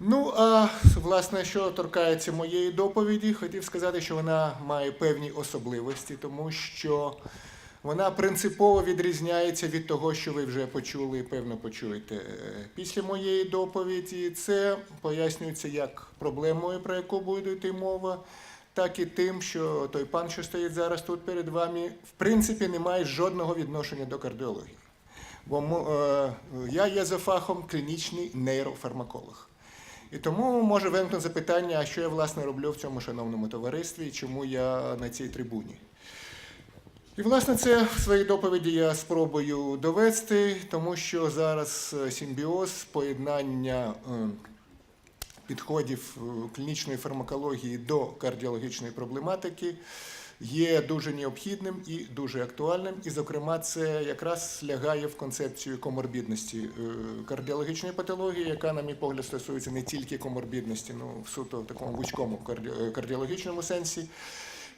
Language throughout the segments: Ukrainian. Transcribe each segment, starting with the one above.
Ну, а власне, що торкається моєї доповіді, хотів сказати, що вона має певні особливості, тому що вона принципово відрізняється від того, що ви вже почули і певно почуєте е, після моєї доповіді. Це пояснюється як проблемою, про яку буде йти мова, так і тим, що той пан, що стоїть зараз тут перед вами, в принципі, не має жодного відношення до кардіології. Бо е, я є за фахом клінічний нейрофармаколог. І тому може виникнути запитання, а що я власне роблю в цьому шановному товаристві і чому я на цій трибуні. І, власне, це в своїй доповіді я спробую довести, тому що зараз е, симбіоз, поєднання е, підходів е, клінічної фармакології до кардіологічної проблематики є дуже необхідним і дуже актуальним. І, зокрема, це якраз лягає в концепцію коморбідності е, кардіологічної патології, яка, на мій погляд, стосується не тільки коморбідності, ну в суто в такому вузькому е, кардіологічному сенсі.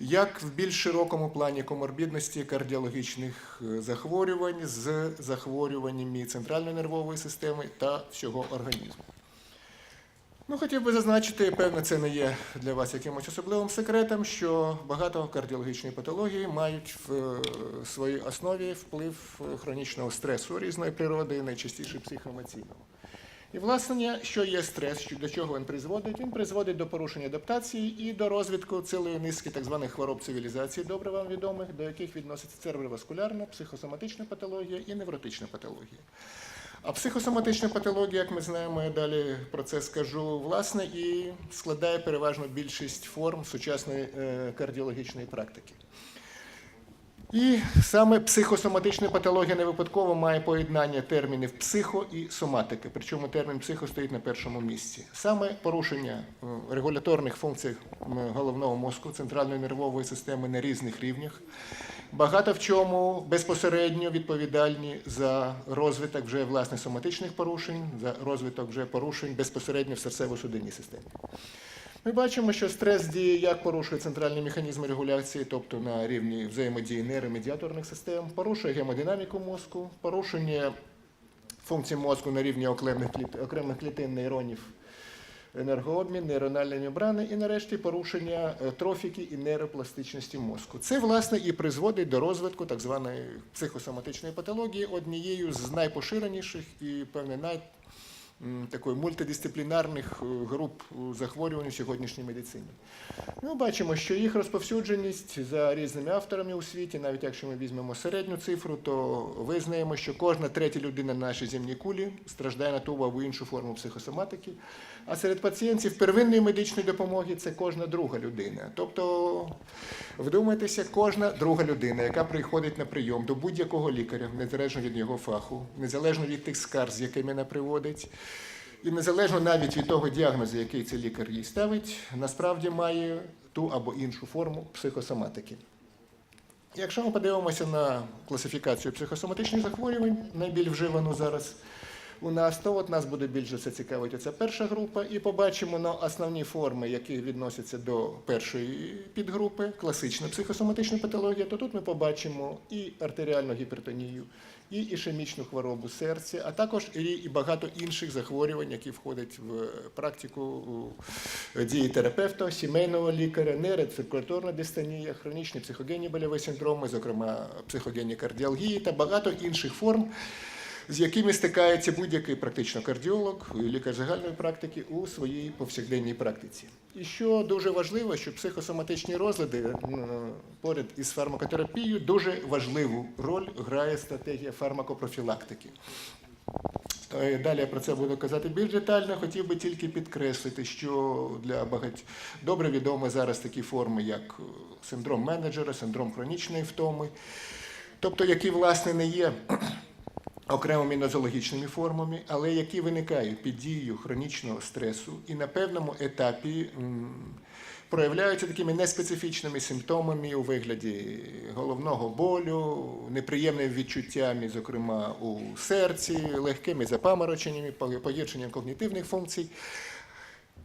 Як в більш широкому плані коморбідності кардіологічних е, захворювань з захворюваннями центральної нервової системи та всього організму. Ну, хотів би зазначити, певно, це не є для вас якимось особливим секретом, що багато кардіологічної патології мають в е, своїй основі вплив хронічного стресу різної природи, найчастіше психоемоційного. І, власне, що є стрес, до чого він призводить? Він призводить до порушення адаптації і до розвитку цілої низки так званих хвороб цивілізації, добре вам відомих, до яких відноситься цереброваскулярна, психосоматична патологія і невротична патологія. А психосоматична патологія, як ми знаємо, я далі про це скажу, власне, і складає переважно більшість форм сучасної е, кардіологічної практики. І саме психосоматична патологія не випадково має поєднання термінів психо і соматики. Причому термін психо стоїть на першому місці. Саме порушення е, регуляторних функцій головного мозку, центральної нервової системи на різних рівнях. Багато в чому безпосередньо відповідальні за розвиток вже власне соматичних порушень, за розвиток вже порушень безпосередньо в серцево-судинній системі. Ми бачимо, що стрес діє як порушує центральні механізми регуляції, тобто на рівні взаємодії нейромедіаторних систем, порушує гемодинаміку мозку, порушення функцій мозку на рівні окремих, клітин нейронів, енергообмін, нейрональні мембрани і, нарешті, порушення е, трофіки і нейропластичності мозку. Це, власне, і призводить до розвитку так званої психосоматичної патології, однією з найпоширеніших і, певне, най такої мультидисциплінарних е, груп захворювань у сьогоднішній медицині. Ми бачимо, що їх розповсюдженість за різними авторами у світі, навіть якщо ми візьмемо середню цифру, то визнаємо, що кожна третя людина на нашій земній кулі страждає на ту або іншу форму психосоматики. А серед пацієнтів первинної медичної допомоги це кожна друга людина. Тобто, вдумайтеся, кожна друга людина, яка приходить на прийом до будь-якого лікаря, незалежно від його фаху, незалежно від тих скарг, з якими вона приводить. І незалежно навіть від того діагнозу, який цей лікар їй ставить, насправді має ту або іншу форму психосоматики. Якщо ми подивимося на класифікацію психосоматичних захворювань, найбільш вживану зараз у нас, то от нас буде більше це цікавить оця перша група, і побачимо на основні форми, які відносяться до першої підгрупи, класична психосоматична патологія, то тут ми побачимо і артеріальну гіпертонію, і ішемічну хворобу серця, а також і, багато інших захворювань, які входять в практику дії терапевта, сімейного лікаря, нерециркуляторна дистонія, хронічні психогенні больові синдроми, зокрема психогенні кардіалгії та багато інших форм, з якими стикається будь-який практично кардіолог, лікар загальної практики у своїй повсякденній практиці. І що дуже важливо, що психосоматичні розлади поряд із фармакотерапією дуже важливу роль грає стратегія фармакопрофілактики. Е, Далі я про це буду казати більш детально. Хотів би тільки підкреслити, що для багать добре відомі зараз такі форми, як е, синдром менеджера, синдром хронічної втоми, тобто які, власне, не є окремими нозологічними формами, але які виникають під дією хронічного стресу і на певному етапі проявляються такими неспецифічними симптомами у вигляді головного болю, неприємними відчуттями, зокрема у серці, легкими запамороченнями, погіршенням когнітивних функцій.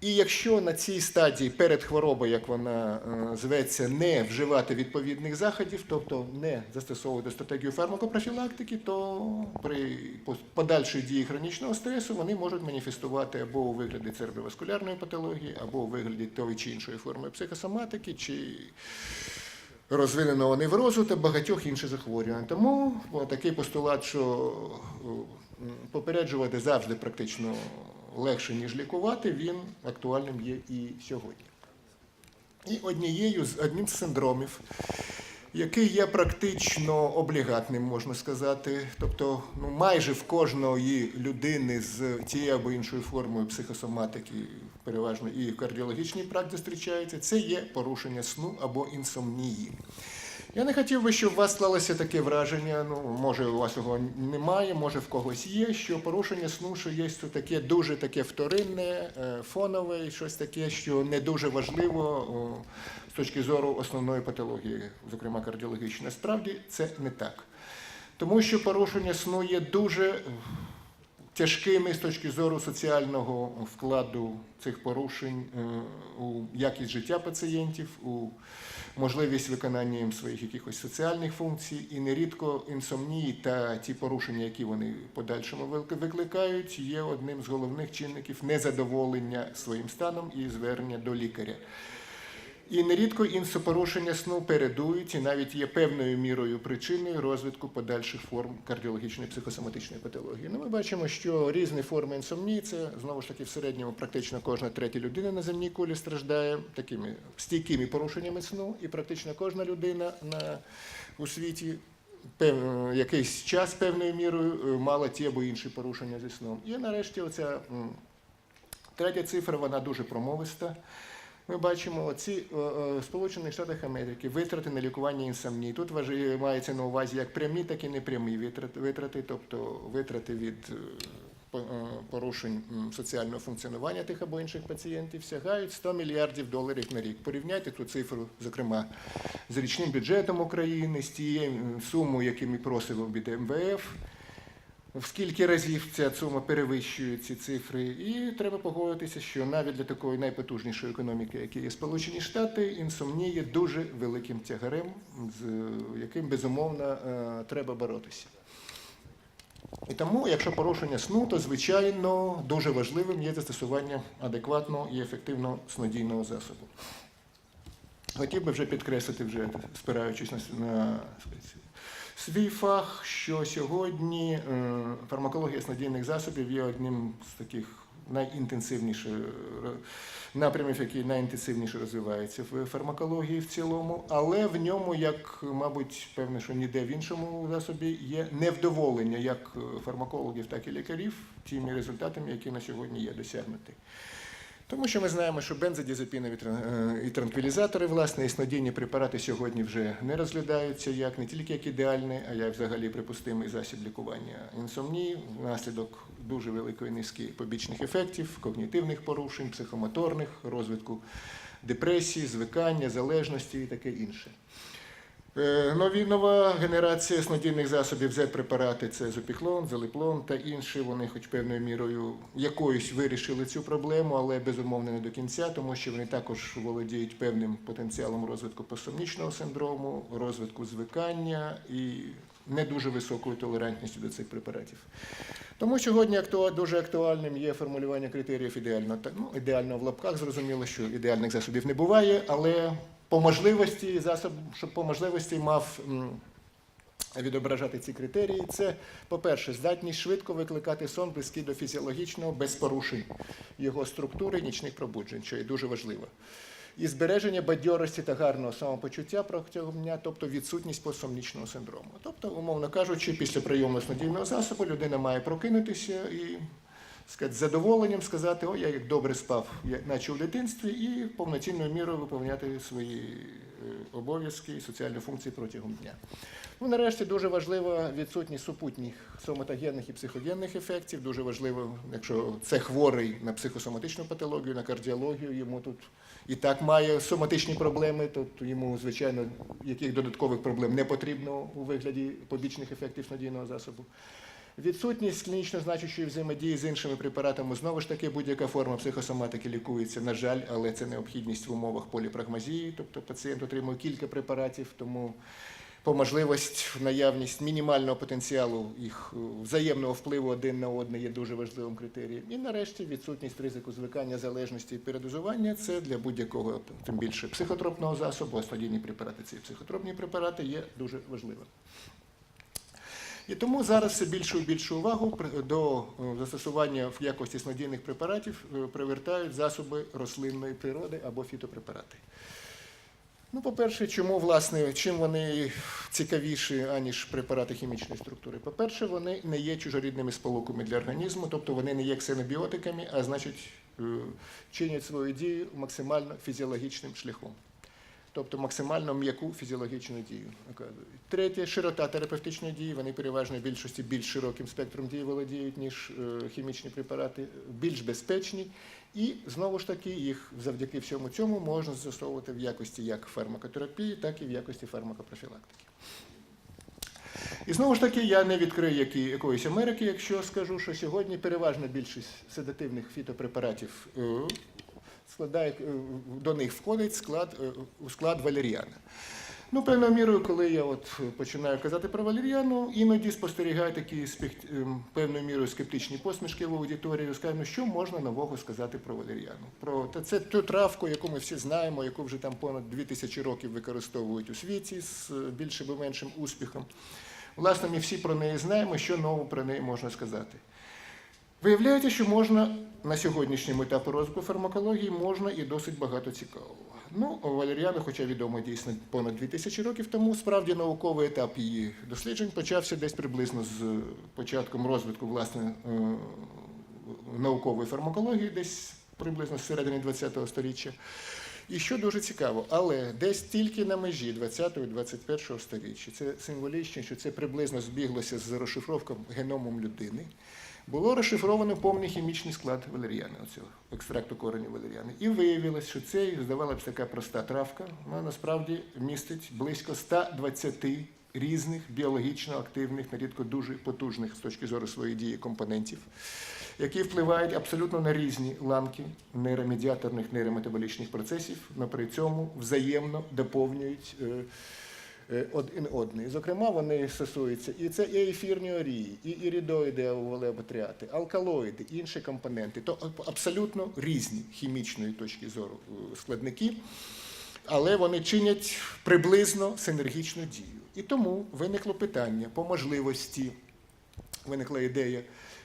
І якщо на цій стадії перед хворобою, як вона е, зветься, не вживати відповідних заходів, тобто не застосовувати стратегію фармакопрофілактики, то при подальшій дії хронічного стресу вони можуть маніфестувати або у вигляді цереброваскулярної патології, або у вигляді тої чи іншої форми психосоматики, чи розвиненого неврозу та багатьох інших захворювань. Тому такий постулат, що попереджувати завжди практично легше, ніж лікувати, він актуальним є і сьогодні. І однією з одним з синдромів, який є практично облігатним, можна сказати. Тобто, ну майже в кожної людини з тією або іншою формою психосоматики, переважно і в кардіологічній практиці зустрічається, це є порушення сну або інсомнії. Я не хотів би, щоб у вас склалося таке враження. Ну, може, у вас його немає, може в когось є, що порушення сну, що є це таке дуже таке вторинне, е, фонове, щось таке, що не дуже важливо з точки зору основної патології, зокрема кардіологічної. Насправді це не так. Тому що порушення сну є дуже тяжкими з точки зору соціального вкладу цих порушень е, у якість життя пацієнтів, у можливість виконання їм своїх якихось соціальних функцій, і нерідко інсомнії та ті порушення, які вони подальшому вик- викликають, є одним з головних чинників незадоволення своїм станом і звернення до лікаря. І нерідко інсопорушення сну передують і навіть є певною мірою причиною розвитку подальших форм кардіологічної психосоматичної патології. Ну, ми бачимо, що різні форми інсомнії, це знову ж таки в середньому практично кожна третя людина на земній кулі страждає такими стійкими порушеннями сну, і практично кожна людина на, у світі пев, якийсь час певною мірою е, мала ті або інші порушення зі сном. І нарешті оця третя цифра, вона дуже промовиста. Ми бачимо оці е, е, Сполучених Штатах Америки витрати на лікування інсомнії. Тут мається на увазі як прямі, так і непрямі витрати, тобто витрати від е, по- порушень соціального функціонування тих або інших пацієнтів сягають 100 мільярдів доларів на рік. Порівняйте ту цифру, зокрема, з річним бюджетом України, з тією сумою, яку ми просимо від МВФ. В скільки разів ця сума перевищує ці цифри, і треба погодитися, що навіть для такої найпотужнішої економіки, як є Сполучені Штати, інсомнія дуже великим тягарем, з яким безумовно е, треба боротися. І тому, якщо порушення сну, то звичайно дуже важливим є застосування адекватного і ефективного снодійного засобу. Хотів би вже підкреслити, вже спираючись на свій фах, що сьогодні е, фармакологія снодійних засобів є одним з таких найінтенсивніших е, напрямів, який найінтенсивніше розвивається в фармакології в цілому, але в ньому, як, мабуть, певне, що ніде в іншому засобі є невдоволення як фармакологів, так і лікарів тими результатами, які на сьогодні є досягнуті. Тому що ми знаємо, що бензодіазепінові е, і транквілізатори, власне, і снодійні препарати сьогодні вже не розглядаються як не тільки як ідеальний, а як взагалі припустимий засіб лікування інсомнії внаслідок дуже великої низки побічних ефектів, когнітивних порушень, психомоторних, розвитку депресії, звикання, залежності і таке інше. Е, Нові нова генерація снодійних засобів Z-препарати це зопіхлон, залиплон та інші. Вони, хоч певною мірою якоюсь вирішили цю проблему, але безумовно не до кінця, тому що вони також володіють певним потенціалом розвитку посомнічного синдрому, розвитку звикання і не дуже високою толерантністю до цих препаратів. Тому сьогодні дуже актуальним є формулювання критеріїв ідеально. Ну, ідеально в лапках зрозуміло, що ідеальних засобів не буває, але по можливості засоб, щоб по можливості мав відображати ці критерії. Це, по-перше, здатність швидко викликати сон близький до фізіологічного без порушень його структури нічних пробуджень, що є дуже важливо. І збереження бадьорості та гарного самопочуття протягом дня, тобто відсутність посомнічного синдрому. Тобто, умовно кажучи, після прийому снодійного засобу людина має прокинутися і сказати, з задоволенням сказати, о, я як добре спав, наче в дитинстві, і повноцінною мірою виповняти свої е, обов'язки і соціальні функції протягом дня. Ну, нарешті дуже важлива відсутність супутніх соматогенних і психогенних ефектів. Дуже важливо, якщо це хворий на психосоматичну патологію, на кардіологію, йому тут і так має соматичні проблеми, то йому, звичайно, яких додаткових проблем не потрібно у вигляді побічних ефектів снодійного засобу. Відсутність клінічно значущої взаємодії з іншими препаратами знову ж таки будь-яка форма психосоматики лікується, на жаль, але це необхідність в умовах поліпрагмазії, тобто пацієнт отримує кілька препаратів, тому по можливість наявність мінімального потенціалу їх е, взаємного впливу один на одне є дуже важливим критерієм. І нарешті відсутність ризику звикання залежності і передозування це для будь-якого, тим більше психотропного засобу, а стадійні препарати ці психотропні препарати є дуже важливим. І тому зараз все більшу і більшу увагу до е, застосування в якості снодійних препаратів е, привертають засоби рослинної природи або фітопрепарати. Ну, по-перше, чому власне, чим вони цікавіші, аніж препарати хімічної структури? По-перше, вони не є чужорідними сполуками для організму, тобто вони не є ксенобіотиками, а значить е, чинять свою дію максимально фізіологічним шляхом. Тобто максимально м'яку фізіологічну дію. Третє широта терапевтичної дії. Вони переважно в більшості більш широким спектром дії володіють, ніж е, хімічні препарати, більш безпечні. І знову ж таки, їх завдяки всьому цьому можна застосовувати в якості як фармакотерапії, так і в якості фармакопрофілактики. І знову ж таки, я не відкрию які, якоїсь Америки, якщо скажу, що сьогодні переважна більшість седативних фітопрепаратів е, складає, е, до них входить склад, е, у склад валеріана. Ну, певною мірою, коли я от починаю казати про валеріану, іноді спостерігаю такі ем, певною мірою скептичні посмішки в аудиторії. Скажу, ну що можна нового сказати про валеріану? Про та це ту травку, яку ми всі знаємо, яку вже там понад 2000 років використовують у світі з е, більшим або меншим успіхом. Власне, ми всі про неї знаємо, що нового про неї можна сказати. Виявляється, що можна на сьогоднішньому етапі розвитку фармакології можна і досить багато цікавого. Ну, валеріана, хоча відомо дійсно понад 2000 років тому, справді науковий етап її досліджень почався десь приблизно з початком розвитку власне е, наукової фармакології, десь приблизно з середини ХХ століття. І що дуже цікаво, але десь тільки на межі 20 і 21 століття, це символічно, що це приблизно збіглося з розшифровком геномом людини, було розшифровано повний хімічний склад валеріани, оцього екстракту кореню валеріани. І виявилось, що це, здавалося, така проста травка, вона насправді містить близько 120 різних біологічно активних, нерідко дуже потужних з точки зору своєї дії компонентів, які впливають абсолютно на різні ланки нейромедіаторних нейрометаболічних процесів, але при цьому взаємно доповнюють. Е, один одний. Зокрема, вони стосуються і це і ефірні орії, і іридоїди оволеботріати, алкалоїди, інші компоненти. То абсолютно різні хімічної точки зору е, складники, але вони чинять приблизно синергічну дію. І тому виникло питання по можливості, виникла ідея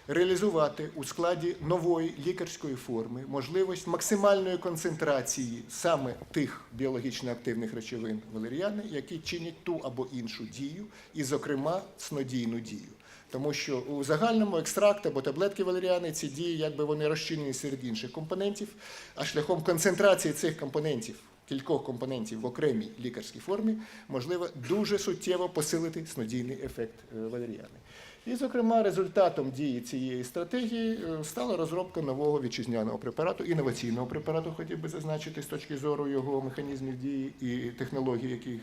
реалізувати у складі нової лікарської форми можливість максимальної концентрації саме тих біологічно активних речовин валеріани, які чинять ту або іншу дію, і, зокрема, снодійну дію. Тому що у загальному екстракт або таблетки валеріани ці дії, якби вони розчинені серед інших компонентів, а шляхом концентрації цих компонентів, кількох компонентів в окремій лікарській формі, можливо дуже суттєво посилити снодійний ефект е, валеріани. І, зокрема, результатом дії цієї стратегії е, стала розробка нового вітчизняного препарату, інноваційного препарату, хотів би зазначити з точки зору його механізмів дії і технологій, які е,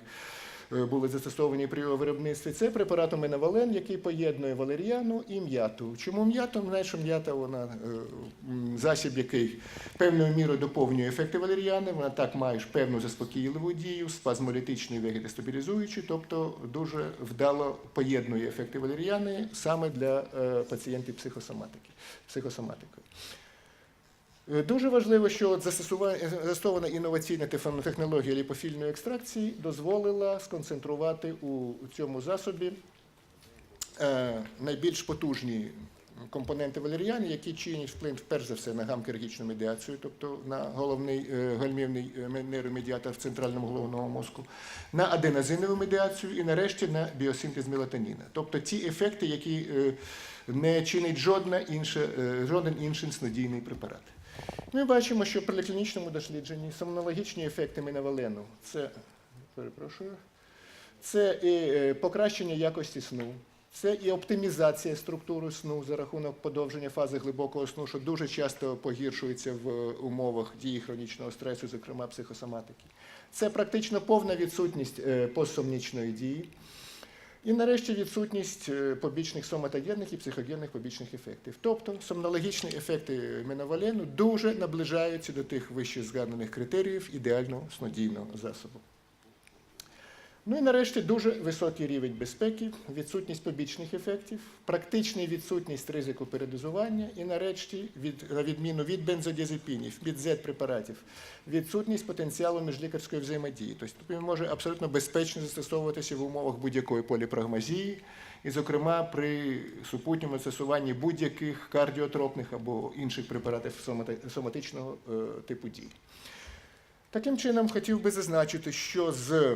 були застосовані при його виробництві. Це препарат Оменавален, який поєднує валеріану і м'яту. Чому м'яту? Знаєш, м'ята вона е, засіб, який певною мірою доповнює ефекти валеріани. Вона так має певну заспокійливу дію, спазмолітичну і вегетостабілізуючу, тобто дуже вдало поєднує ефекти валеріани саме для е, пацієнтів психосоматики. психосоматикою. Е, Дуже важливо, що застосована інноваційна технологія ліпофільної екстракції дозволила сконцентрувати у цьому засобі е, найбільш потужні компоненти валеріани, які чинять вплив перш за все на гамма-кергічну медіацію, тобто на головний е, гальмівний нейромедіатор в центральному головному мозку, на аденозинову медіацію і нарешті на біосинтез мелатоніна. Тобто ті ефекти, які не чинить жодна інша, жоден інший снодійний препарат. Ми бачимо, що при клінічному дослідженні сомнологічні ефекти минавалену це перепрошую. Це і е, покращення якості сну, це і оптимізація структури сну за рахунок подовження фази глибокого сну, що дуже часто погіршується в е, умовах дії хронічного стресу, зокрема психосоматики. Це практично повна відсутність е, постсомнічної дії. І нарешті відсутність е, побічних соматогенних і психогенних побічних ефектів. Тобто сомнологічні ефекти меновалену дуже наближаються до тих вище згаданих критеріїв ідеального снодійного засобу. Ну і нарешті дуже високий рівень безпеки, відсутність побічних ефектів, практична відсутність ризику передозування і нарешті, від, на відміну від бензодіазепінів, від Z-препаратів, відсутність потенціалу міжлікарської взаємодії. Тобто він може абсолютно безпечно застосовуватися в умовах будь-якої поліпрагмазії, і, зокрема, при супутньому застосуванні будь-яких кардіотропних або інших препаратів сомати- соматичного е, типу дій. Таким чином, хотів би зазначити, що з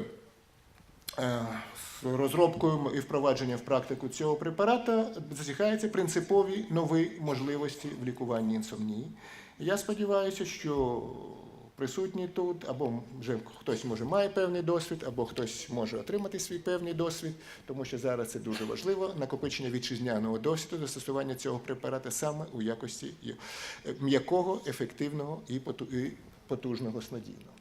розробкою і впровадженням в практику цього препарата засікаються принципові нові можливості в лікуванні інсомнії. Я сподіваюся, що присутні тут, або вже хтось може має певний досвід, або хтось може отримати свій певний досвід, тому що зараз це дуже важливо накопичення вітчизняного досвіду застосування цього препарата саме у якості е, м'якого, ефективного і потужного снодійного.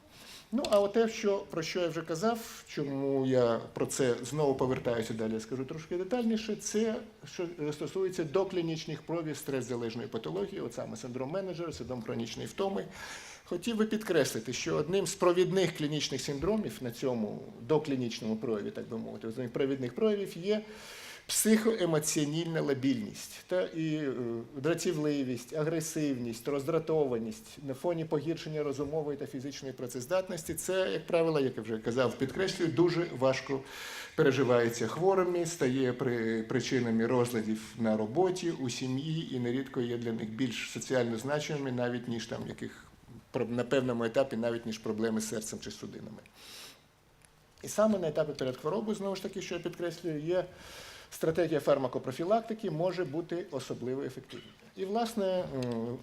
Ну, а те, що, про що я вже казав, чому я про це знову повертаюся далі, скажу трошки детальніше, це що стосується доклінічних проявів стрес-залежної патології, от саме синдром менеджера, синдром хронічної втоми. Хотів би підкреслити, що одним з провідних клінічних синдромів на цьому доклінічному прояві, так би мовити, провідних проявів є психоемоціональна лабільність та і е, дратівливість, агресивність, роздратованість на фоні погіршення розумової та фізичної працездатності. Це, як правило, як я вже казав, підкреслюю, дуже важко переживається хворими, стає при причинами розладів на роботі, у сім'ї і нерідко є для них більш соціально значимими, навіть ніж там яких на певному етапі, навіть ніж проблеми з серцем чи судинами. І саме на етапі перед хворобою, знову ж таки, що я підкреслюю, є стратегія фармакопрофілактики може бути особливо ефективною. І, власне,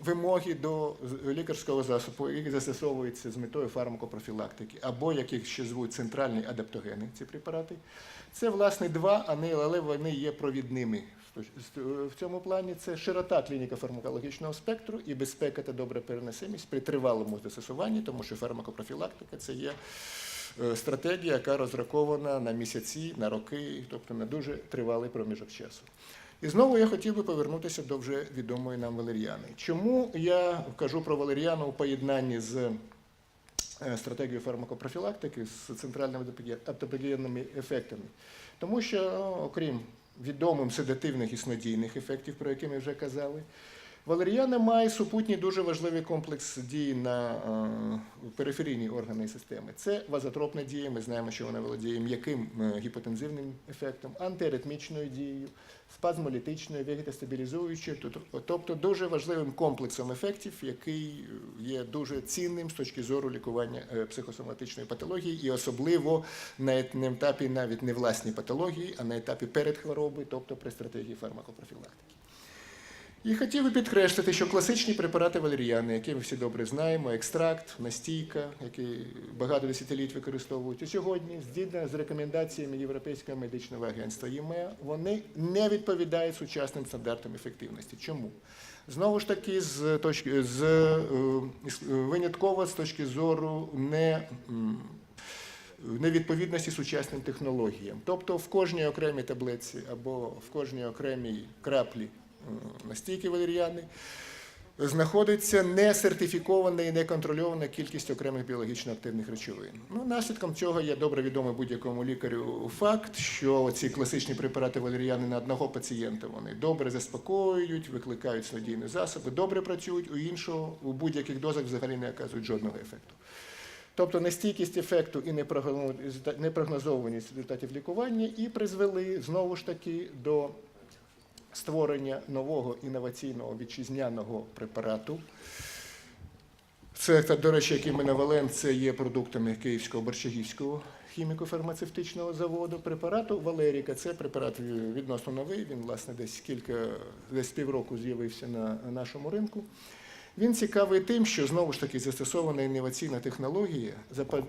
вимоги до лікарського засобу, які застосовуються з метою фармакопрофілактики, або як їх ще звуть центральні адаптогени, ці препарати, це, власне, два, а не- але вони є провідними. в цьому плані це широта клініка фармакологічного спектру і безпека та добра переносимість при тривалому застосуванні, тому що фармакопрофілактика це є стратегія, яка розрахована на місяці, на роки, тобто на дуже тривалий проміжок часу. І знову я хотів би повернутися до вже відомої нам валеріани. Чому я кажу про валеріану у поєднанні з е, стратегією фармакопрофілактики з центральними аптопогенними ефектами? Тому що, окрім відомим седативних і снодійних ефектів, про які ми вже казали, Валеріана має супутній дуже важливий комплекс дій на е, периферійні органи системи. Це вазотропна дія. Ми знаємо, що вона володіє м'яким е, гіпотензивним ефектом, антиаритмічною дією, спазмолітичною, вегетостабілізуючою, тобто- дуже важливим комплексом ефектів, який є дуже цінним з точки зору лікування е, психосоматичної патології, і особливо на етапі навіть не власній патології, а на етапі перед хворобою, тобто при стратегії фармакопрофілактики. І хотів би підкреслити, що класичні препарати валеріани, які ми всі добре знаємо, екстракт, настійка, які багато десятиліть використовують, і сьогодні, згідно з рекомендаціями Європейського медичного агентства ЄМЕА, вони не відповідають сучасним стандартам ефективності. Чому? Знову ж таки, з точки з е, е, винятково з точки зору не. Невідповідності сучасним технологіям. Тобто в кожній окремій таблиці або в кожній окремій краплі настійки валеріани знаходиться несертифікована і неконтрольована кількість окремих біологічно активних речовин. Ну, наслідком цього є добре відомий будь-якому лікарю факт, що ці класичні препарати валеріани на одного пацієнта вони добре заспокоюють, викликають снодійні засоби, добре працюють, у іншого у будь-яких дозах взагалі не оказують жодного ефекту. Тобто нестійкість ефекту і непрогноз- непрогнозованість результатів лікування і призвели знову ж таки до створення нового інноваційного вітчизняного препарату. Це, до речі, який ми навелем, це є продуктами Київського борщагівського хіміко-фармацевтичного заводу. Препарату Валеріка. Це препарат відносно новий. Він, власне, десь кілька, десь півроку з'явився на нашому ринку. Він цікавий тим, що знову ж таки застосована інноваційна технологія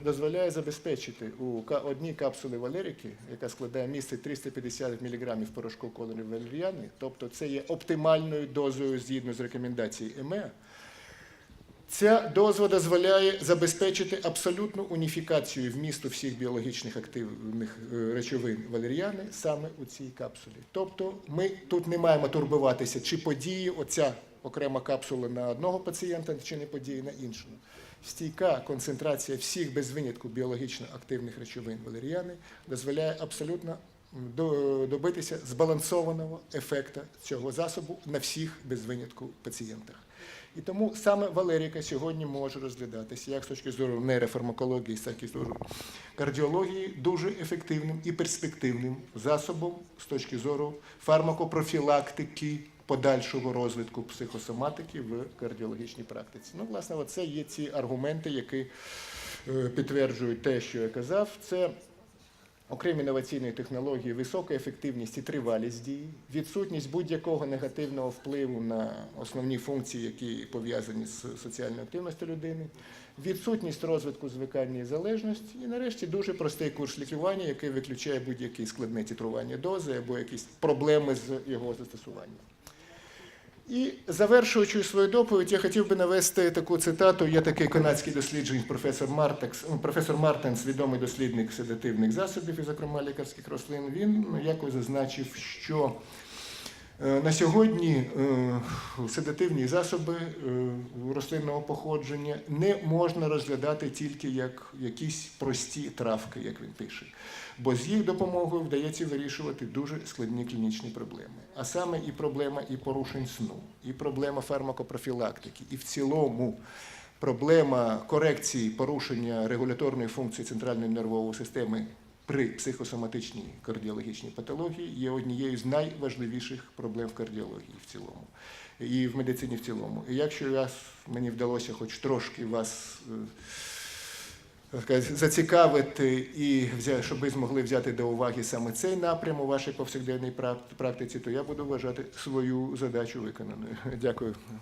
дозволяє забезпечити у одній капсулі валерики, яка складає місце 350 мг порошку кольорів валеріани, тобто це є оптимальною дозою згідно з рекомендацією ЕМЕА, Ця доза дозволяє забезпечити абсолютну уніфікацію вмісту всіх біологічних активних е, речовин валеріани саме у цій капсулі. Тобто ми тут не маємо турбуватися, чи подіє оця окрема капсула на одного пацієнта, чи не подіє на іншого. Стійка концентрація всіх без винятку біологічно активних речовин валеріани дозволяє абсолютно добитися збалансованого ефекту цього засобу на всіх без винятку пацієнтах. І тому саме Валеріка сьогодні може розглядатися як з точки зору нейрофармакології, з зору кардіології дуже ефективним і перспективним засобом з точки зору фармакопрофілактики подальшого розвитку психосоматики в кардіологічній практиці. Ну, власне, це є ці аргументи, які е, підтверджують те, що я казав. Це окремі інноваційної технології, висока ефективність і тривалість дії, відсутність будь-якого негативного впливу на основні функції, які пов'язані з соціальною активністю людини, відсутність розвитку звикання і залежності, і нарешті дуже простий курс лікування, який виключає будь-які складне тітрування дози або якісь проблеми з його застосуванням. І завершуючи свою доповідь, я хотів би навести таку цитату. Є такий канадський досліджень професор Мартекс, професор Мартенс, відомий дослідник седативних засобів, і, зокрема лікарських рослин. Він ну, якось зазначив, що на сьогодні е, седативні засоби е, рослинного походження не можна розглядати тільки як якісь прості травки, як він пише. Бо з їх допомогою вдається вирішувати дуже складні клінічні проблеми. А саме і проблема і порушень сну, і проблема фармакопрофілактики, і в цілому проблема корекції порушення регуляторної функції центральної нервової системи при психосоматичній кардіологічній патології є однією з найважливіших проблем в кардіології в цілому і в медицині в цілому. І якщо я, мені вдалося хоч трошки вас е, сказати, зацікавити і щоб ви змогли взяти до уваги саме цей напрям у вашій повсякденній практиці, то я буду вважати свою задачу виконаною. Дякую.